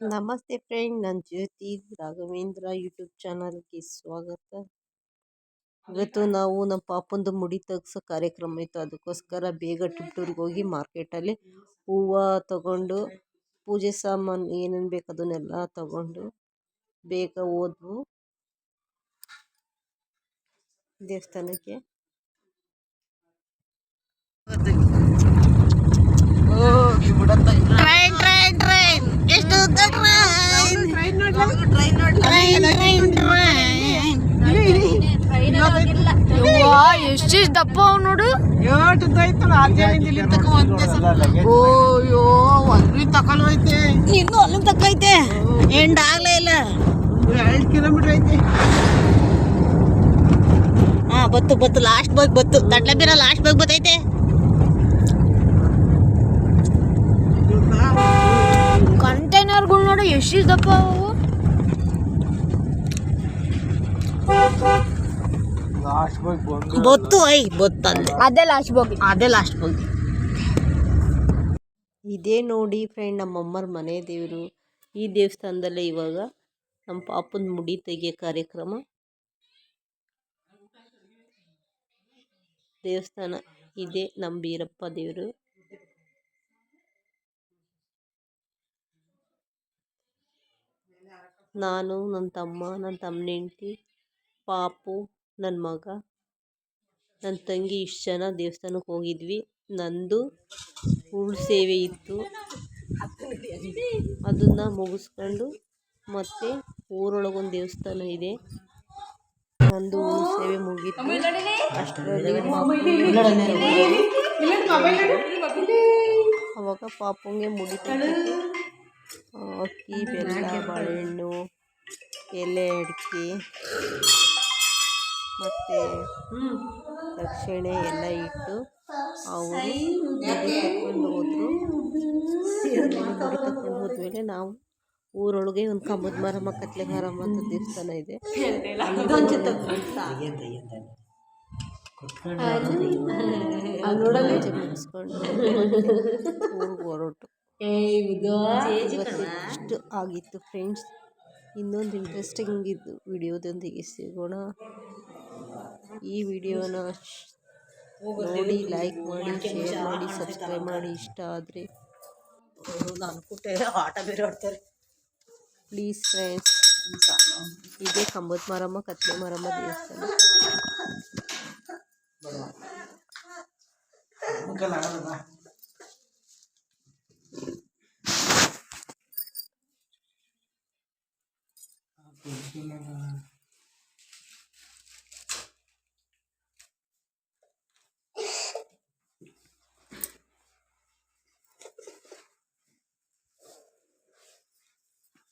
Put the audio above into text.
ನಮಸ್ತೆ ಫ್ರೆಂಡ್ ನಾನು ಜ್ಯೋತಿ ರಾಘವೇಂದ್ರ ಯೂಟ್ಯೂಬ್ ಚಾನಲ್ಗೆ ಸ್ವಾಗತ. ಇವತ್ತು ನಾವು ನಮ್ಮ ಪಾಪಂದು ಮುಡಿ ತೆಗ್ಸೋ ಕಾರ್ಯಕ್ರಮ ಇತ್ತು. ಅದಕ್ಕೋಸ್ಕರ ಬೇಗ ಟಿಪ್ಟೂರಿಗೆ ಹೋಗಿ ಮಾರ್ಕೆಟಲ್ಲಿ ಹೂವು ತಗೊಂಡು ಪೂಜೆ ಸಾಮಾನು ಏನೇನು ಬೇಕು ಅದನ್ನೆಲ್ಲ ತಗೊಂಡು ಬೇಗ ಹೋದ್ವು. ದೇವಸ್ಥಾನಕ್ಕೆ. ಟ್ರೈನ್ ಟ್ರೈನ್ ಟ್ರೈನ್ ಟ್ರೈನ್ ಎಷ್ಟು ದಪ್ಪ ಅವ್ ನೋಡು ಓಯ್ಯೋ ಅಲ್ಲಿ ತಕೊಂಡ್ ಹೋಯ್ತೆ ಇನ್ನು ಅಲ್ಲಿ ತಕ್ಕೈತೆ ಎಂಡ್ ಆಗ್ಲೇ ಇಲ್ಲ ಎರಡು ಕಿಲೋಮೀಟರ್ ಐತೆ ಹಾ ಬತ್ತು ಬತ್ತು ಲಾಸ್ಟ್ ಬಾಗ್ ಬತ್ತು ತಡ್ಲೆ ಬೀರ ಲಾಸ್ಟ್ ಬಾಗ್ ಬತ್ತೈತೆ ಕಂಟೈನರ್ಗಳು ನೋಡು ಎಷ್ಟು ದಪ್ಪ ಅವು ಬತ್ತು ಐ ಬತ್ತಂದೆ ಅದೇ. ಲಾಸ್ಟ್ ಬೋಗಿ ಅದೇ ಲಾಸ್ಟ್ ಬೋಗಿ ಇದೇ ನೋಡಿ ಫ್ರೆಂಡ್ ನಮ್ಮ ಅಮ್ಮರ ಮನೆ ದೇವರು. ಈ ದೇವಸ್ಥಾನದಲ್ಲೇ ಇವಾಗ ನಮ್ಮ ಪಾಪನ ಮುಡಿ ತೆಗಿಯೋ ಕಾರ್ಯಕ್ರಮ. ದೇವಸ್ಥಾನ ಇದೇ ನಮ್ಮ ಬೀರಪ್ಪ ದೇವರು. ನಾನು ನನ್ನ ತಮ್ಮ ನನ್ನ ತಮ್ಮನ ಹೆಂಡ್ತಿ ಪಾಪು ನನ್ನ ಮಗ. ನನ್ನ ತಂಗಿ ಇಷ್ಟು ಜನ ದೇವಸ್ಥಾನಕ್ಕೆ ಹೋಗಿದ್ವಿ. ನಂದು ಉಳ್ ಸೇವೆ ಇತ್ತು. ಅದನ್ನು ಮುಗಿಸ್ಕೊಂಡು ಮತ್ತೆ ಊರೊಳಗೊಂದು ದೇವಸ್ಥಾನ ಇದೆ. ನಂದು ಉಳ್ ಸೇವೆ ಮುಗೀತು. ಅವಾಗ ಪಾಪಂಗೆ ಮುಗಿತು ಅಕ್ಕಿ, ಬೆಲ್ಲ, ಬಾಳೆಹಣ್ಣು, ಎಲೆ ಅಡಿಕೆ. ಮತ್ತು ದಕ್ಷಿಣೆ ಎಲ್ಲ ಇಟ್ಟು ಅವರು ತಗೊಂಡು ಹೋದ್ರು. ತಗೊಂಡು ಹೋದ್ಮೇಲೆ ನಾವು ಊರೊಳಗೆ ಒಂದು ಕಂಬದ ಮರಮ್ಮ ಕತ್ಲೆ ಮರಮ್ಮ ಅಂತ ದೇವಸ್ಥಾನ ಇದೆ. ಮುಗಿಸ್ಕೊಂಡು ಊರಿಗೆ ಹೊರಟು. ಇಷ್ಟು ಆಗಿತ್ತು ಫ್ರೆಂಡ್ಸ್ ಇನ್ನೊಂದು ಇಂಟ್ರೆಸ್ಟಿಂಗ್ ಇದು ವಿಡಿಯೋದೊಂದಿಗೆ ಸಿಗೋಣ. ಈ ವಿಡಿಯೋನ ನೋಡಿ ಲೈಕ್ ಮಾಡಿ ಶೇರ್ ಮಾಡಿ ಸಬ್ಸ್ಕ್ರೈಬ್ ಮಾಡಿ ಇಷ್ಟ ಆದರೆ. ಆಟ ಬೇರೆ ಆಡ್ತಾರೆ ಪ್ಲೀಸ್ ಫ್ರೆಂಡ್ಸ್ ಇದೇ ಕಂಬತ್ ಮಾರಮ್ಮ ಕತ್ಲೆ ಮಾರಮ್ಮ ದೇವಸ್ಥಾನ.